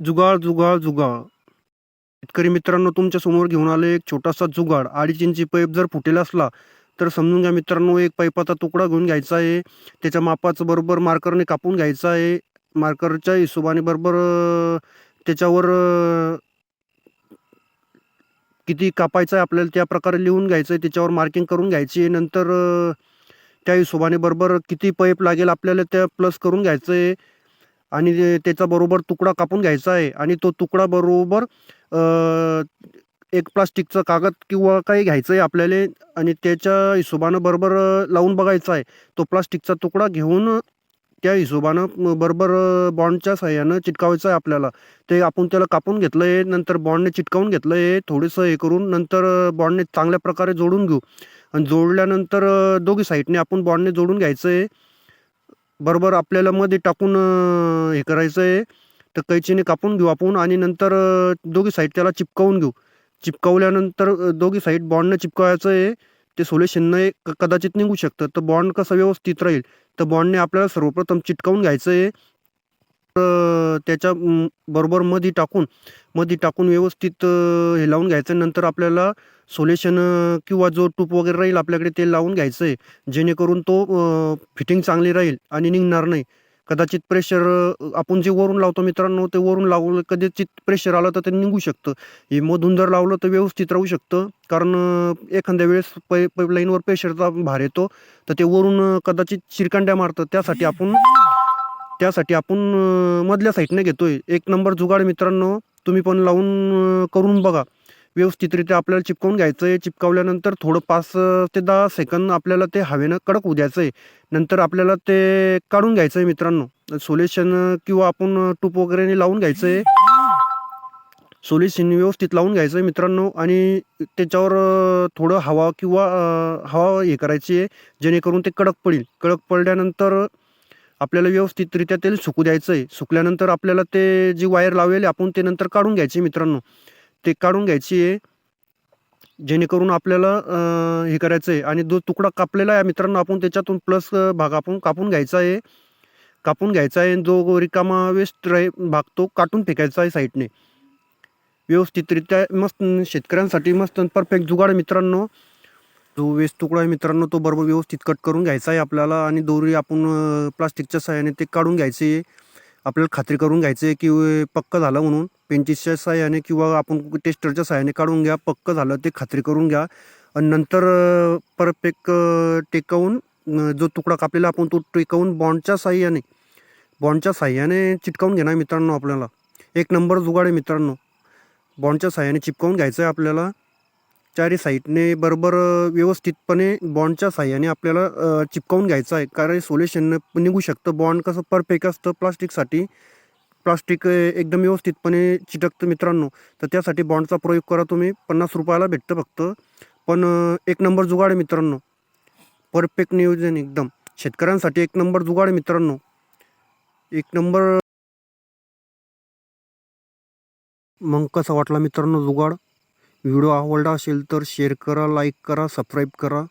जुगाड जुगाड जुगाड शेतकरी मित्रांनो तुमच्यासमोर घेऊन आले एक छोटासा जुगाड. अडीच इंची पाईप जर फुटेल असला तर समजून घ्या मित्रांनो एक पाईपाचा तुकडा घेऊन घ्यायचा आहे. त्याच्या मापाचं बरोबर मार्करने कापून घ्यायचं आहे. मार्करच्या हिशोबाने बरोबर त्याच्यावर किती कापायचं आहे आपल्याला त्या प्रकारे लिहून घ्यायचं आहे. त्याच्यावर मार्किंग करून घ्यायची आहे. नंतर त्या हिशोबाने बरोबर किती पाईप लागेल आपल्याला त्या प्लस करून घ्यायचं आहे. आणि त्याचा बरोबर तुकडा कापून घ्यायचा आहे आणि तो तुकडा बरोबर एक प्लास्टिकचं कागद किंवा काही घ्यायचं आहे आपल्याला आणि त्याच्या हिशोबानं बरोबर लावून बघायचा आहे. तो प्लास्टिकचा तुकडा घेऊन त्या हिशोबानं बरोबर बॉन्डच्या साह्यानं चिटकावायचं आहे आपल्याला. ते आपण त्याला कापून घेतलं आहे नंतर बॉन्डने चिटकावून घेतलं आहे थोडंसं हे करून नंतर बॉन्डने चांगल्या प्रकारे जोडून घेऊ. आणि जोडल्यानंतर दोघी साईडने आपण बॉन्डने जोडून घ्यायचं आहे बरोबर आपल्याला मध्ये टाकून हे करायचं आहे. तर कैचीने कापून घेऊ आपण आणि नंतर दोघी साईड त्याला चिपकावून घेऊ. चिपकावल्यानंतर दोघी साईड बॉन्डनं चिपकावायचं आहे. ते सोल्युशननं एक कदाचित निघू शकतं. तर बॉन्ड कसं व्यवस्थित राहील? तर बॉन्डने आपल्याला सर्वप्रथम चिटकावून घ्यायचं आहे. त्याच्या बरोबर मध्ये टाकून मध्ये टाकून व्यवस्थित हे लावून घ्यायचं. नंतर आपल्याला सोल्युशन किंवा जो टूप वगैरे राहील आपल्याकडे ते लावून घ्यायचं आहे जेणेकरून तो फिटिंग चांगली राहील आणि निघणार नाही. कदाचित प्रेशर आपण जे वरून लावतो मित्रांनो ते वरून लावलं कदाचित प्रेशर आलं तर ते निघू शकतं. हे मधून जर लावलं तर व्यवस्थित राहू शकतं. कारण एखाद्या वेळेस पै पाईपलाईनवर प्रेशरचा भार येतो तर ते वरून कदाचित शिरकंड्या मारतं. त्यासाठी आपण त्यासाठी आपण मधल्या मधल्या साईडने आहे एक नंबर जुगाड मित्रांनो तुम्ही पण लावून करून बघा. व्यवस्थितरित्या आपल्याला चिपकावून घ्यायचं आहे चिपकावल्यानंतर थोडं पाच ते दहा सेकंद आपल्याला ते हवेनं कडक होऊ द्यायचं आहे नंतर आपल्याला ते काढून घ्यायचं आहे मित्रांनो. सोल्युशन किंवा आपण टूप वगैरेने लावून घ्यायचं आहे सोल्युशन व्यवस्थित लावून घ्यायचं आहे मित्रांनो. आणि त्याच्यावर थोडं हवा किंवा हवा हे करायची आहे जेणेकरून ते कडक पडेल. कडक पडल्यानंतर आपल्याला व्यवस्थितरित्या तेल सुकू द्यायचं आहे सुकल्यानंतर आपल्याला ते जी वायर लावेल आपण ते नंतर काढून घ्यायची मित्रांनो. ते काढून घ्यायची आहे. जेणेकरून आपल्याला हे करायचं आहे आणि जो तुकडा कापलेला आहे मित्रांनो आपण त्याच्यातून प्लस भाग आपण कापून घ्यायचा आहे. कापून घ्यायचा आहे आणि जो रिकामा वेस्ट राही भाग तो काटून फेकायचा आहे साईडने व्यवस्थितरित्या मस्त शेतकऱ्यांसाठी मस्त परफेक्ट जुगाड मित्रांनो. जो वेस्ट तुकडा आहे मित्रांनो तो बरोबर व्यवस्थित कट करून घ्यायचा आहे आपल्याला आणि दोरी आपण प्लास्टिकच्या सहाय्याने ते काढून घ्यायचे. आपल्याला खात्री करून घ्यायचे आहे की पक्क झालं म्हणून. पेंचिसच्या सहाय्याने किंवा आपण टेस्टरच्या सहाय्याने काढून घ्या पक्क झालं ते खात्री करून घ्या. आणि नंतर परफेक्ट टेकवून जो तुकडा कापलेला आपण तो टेकवून बॉन्डच्या साह्याने बॉन्डच्या साह्याने चिटकावून घेणार मित्रांनो आपल्याला. एक नंबर जुगाड आहे मित्रांनो. बॉन्डच्या साह्याने चिपकावून घ्यायचं आहे आपल्याला. चारी साईडने बरोबर व्यवस्थितपणे बॉन्डच्या साह्याने आपल्याला चिपकावून घ्यायचं आहे. कारण सोल्युशन निघू शकतं. बॉन्ड कसं परफेक्ट असतं प्लास्टिकसाठी प्लास्टिक एकदम व्यवस्थितपणे चिटकतं मित्रांनो. तर त्यासाठी बॉन्डचा प्रयोग करा तुम्ही. पन्नास रुपयाला भेटतं फक्त. पण एक नंबर जुगाड आहे मित्रांनो. परफेक्ट नियोजन एकदम. शेतकऱ्यांसाठी एक नंबर जुगाड आहे मित्रांनो. एक नंबर मग कसा वाटला मित्रांनो जुगाड? व्हिडिओ आवडला असेल तर शेअर करा लाईक करा सबस्क्राईब करा.